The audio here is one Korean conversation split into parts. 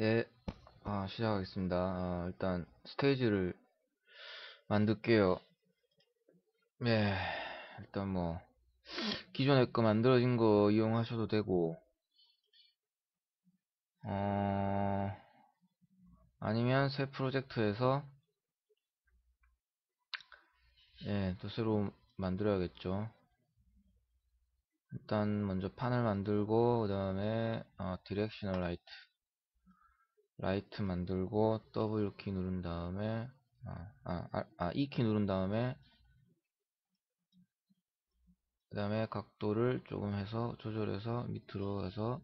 예, 아, 시작하겠습니다. 아, 일단 스테이지를 만들게요. 예, 일단 뭐 기존에 거 만들어진 거 이용하셔도 되고, 어, 아니면 새 프로젝트에서 예, 또 새로 만들어야겠죠. 일단 먼저 판을 만들고 그 다음에 어, 디렉셔널 라이트 라이트 만들고 W 키 누른 다음에 아, 아, 아, 아, E 키 누른 다음에 그 다음에 각도를 조금 해서 조절해서 밑으로 해서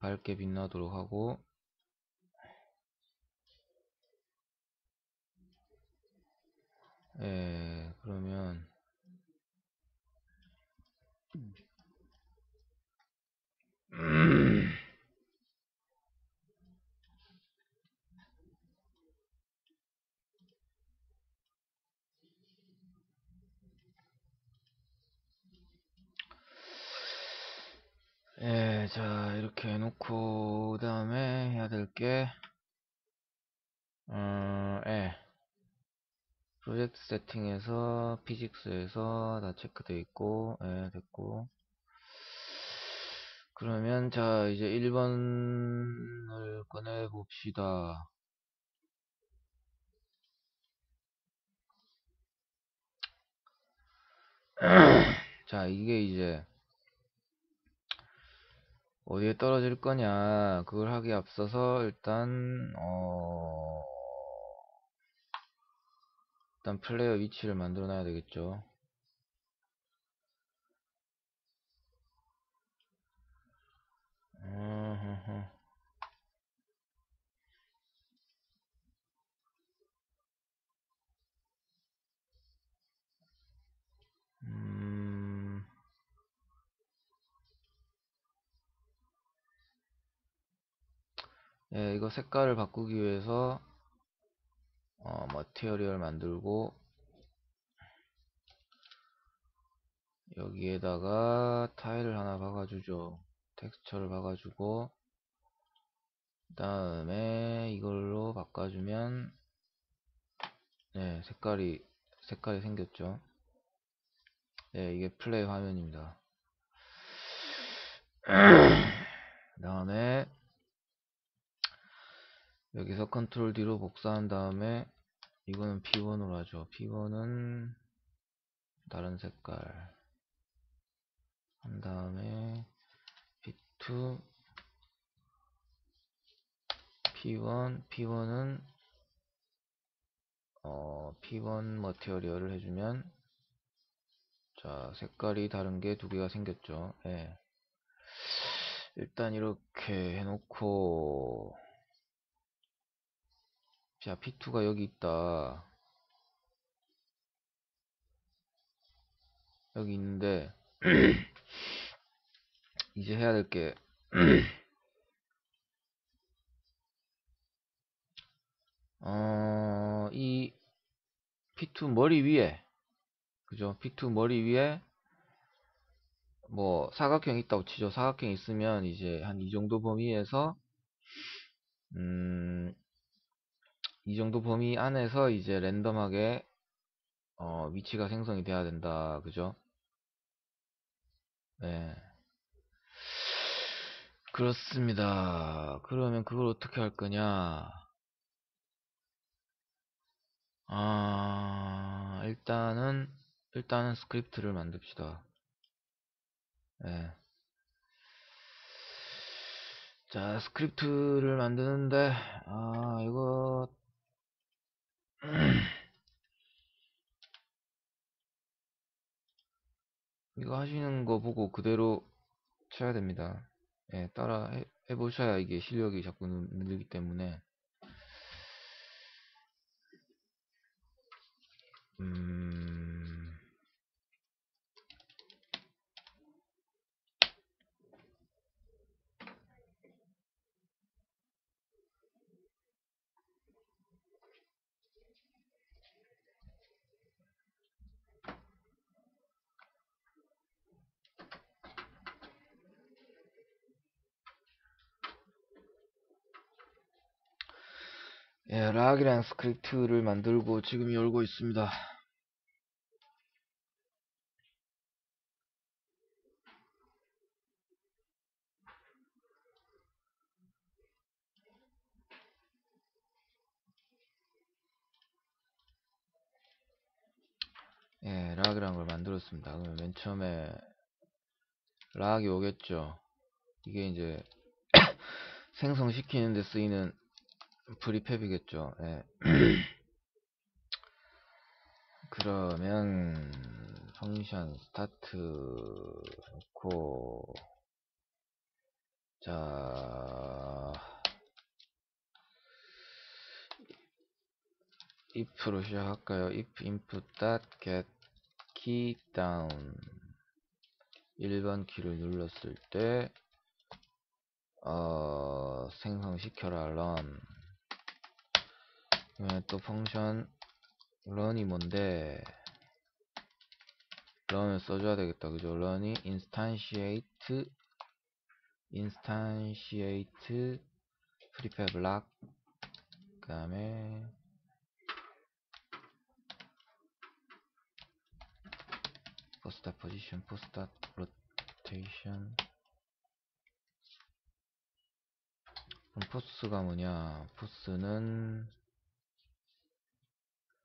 밝게 빛나도록 하고 예 그러면 예, 자, 이렇게 해놓고, 그 다음에 해야 될 게, 어, 예. 프로젝트 세팅에서, 피직스에서 다 체크되어 있고, 예, 됐고. 그러면, 자, 이제 1번을 꺼내 봅시다. 자, 이게 이제, 어디에 떨어질 거냐. 그걸 하기에 앞서서 일단 어 일단 플레이어 위치를 만들어 놔야 되겠죠 예, 이거 색깔을 바꾸기 위해서 어, 머티리얼 만들고 여기에다가 타일을 하나 박아주죠. 텍스처를 박아주고 그 다음에 이걸로 바꿔주면 네 색깔이 색깔이 생겼죠. 네 이게 플레이 화면입니다. 그 다음에 여기서 컨트롤 D로 복사한 다음에 이거는 P1으로 하죠. P1은 다른 색깔 한 다음에 P2 P1 P1은 어, P1 머티리얼을 해주면 자 색깔이 다른 게 두 개가 생겼죠. 예. 일단 이렇게 해놓고 자, P2가 여기 있다. 여기 있는데, 이제 해야 될 게, 어, 이 P2 머리 위에, 그죠? P2 머리 위에, 뭐, 사각형 있다고 치죠. 사각형 있으면 이제 한 이 정도 범위에서, 음, 이 정도 범위 안에서 이제 랜덤하게 어, 위치가 생성이 돼야 된다. 그죠? 네. 그렇습니다. 그러면 그걸 어떻게 할 거냐? 아, 일단은 일단은 스크립트를 만듭시다. 네. 자, 스크립트를 만드는데 아, 이거 이거 하시는 거 보고 그대로 쳐야 됩니다. 예, 따라 해, 해보셔야 이게 실력이 자꾸 늘기 때문에 음... 예, 락이라는 스크립트를 만들고 지금 열고 있습니다. 예, 락이라는 걸 만들었습니다. 그러면 맨 처음에 락이 오겠죠. 이게 이제 생성시키는 데 쓰이는 프리팹이겠죠. 예. 그러면 펑션 스타트 넣고 자 if로 시작할까요? if input get key down 1번 키를 눌렀을 때 어, 생성시켜라 run 그러면 또 펑션 run이 뭔데 run을 써줘야 되겠다 그죠 run이 instantiate instantiate prefab lock 그 다음에 post position post rotation 그럼 포스가 뭐냐 포스는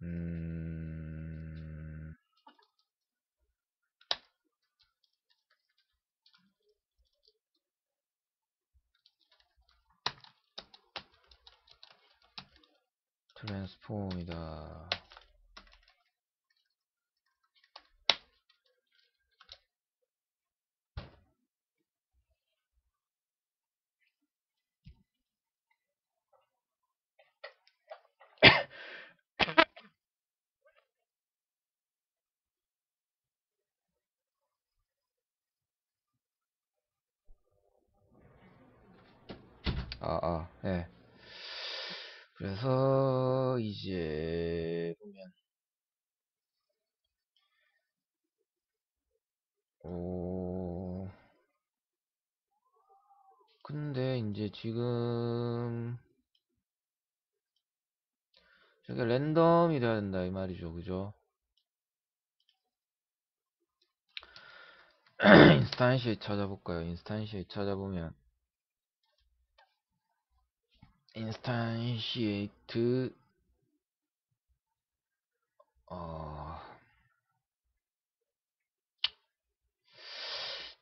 음 트랜스폼이다 아, 아, 예. 그래서 이제 보면 오 근데 이제 지금 저게 랜덤이 돼야 된다 이 말이죠. 그죠? 인스탄시에 찾아볼까요? 인스탄시에 찾아보면 instantiate 어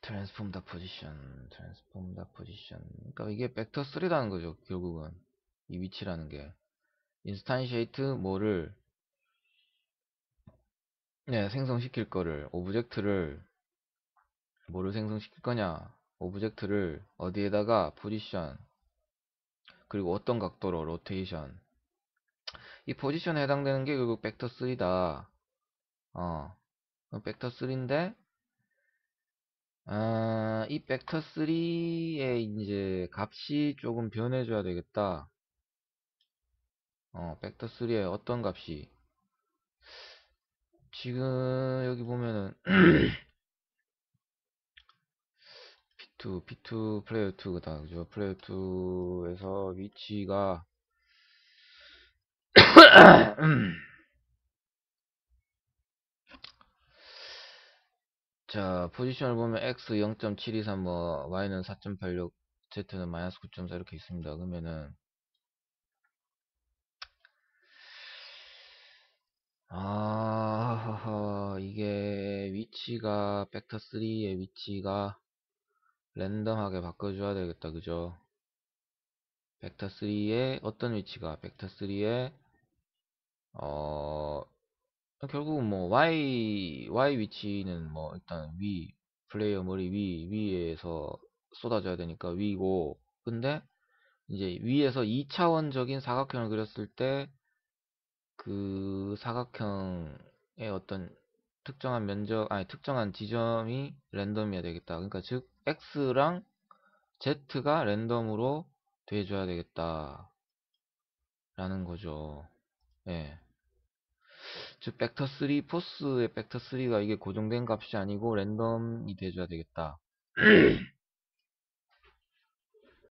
transform the position transform the position 그러니까 이게 벡터 3라는 거죠 결국은 이 위치라는 게 instantiate 뭐를 네, 생성시킬 거를 오브젝트를 뭐를 생성시킬 거냐 오브젝트를 어디에다가 포지션 그리고 어떤 각도로 로테이션. 이 포지션에 해당되는 게 결국 벡터 3다. 어 벡터 3인데 아, 이 벡터 3의 이제 값이 조금 변해줘야 되겠다. 어 벡터 3의 어떤 값이? 지금 여기 보면은 P2, P2 플레이어 2다 그죠? 플레이어 2에서 위치가 자 포지션을 보면 X 0.723 뭐 Y는 4.86 Z는 마이너스 9.4 이렇게 있습니다 그러면은 아 이게 위치가 벡터 3의 위치가 랜덤하게 바꿔줘야 되겠다 그죠? 벡터 3의 어떤 위치가? 벡터 3의 어 결국은 뭐 y y 위치는 뭐 일단 위 플레이어 머리 위 위에서 쏟아져야 되니까 위고. 근데 이제 위에서 2차원적인 사각형을 그렸을 때 그 사각형의 어떤 특정한 면적 아니 특정한 지점이 랜덤이어야 되겠다. 그러니까 즉 x랑 z가 랜덤으로 돼줘야 되겠다 라는 거죠. 예. 즉 벡터 3 포스의 벡터 3가 이게 고정된 값이 아니고 랜덤이 돼줘야 되겠다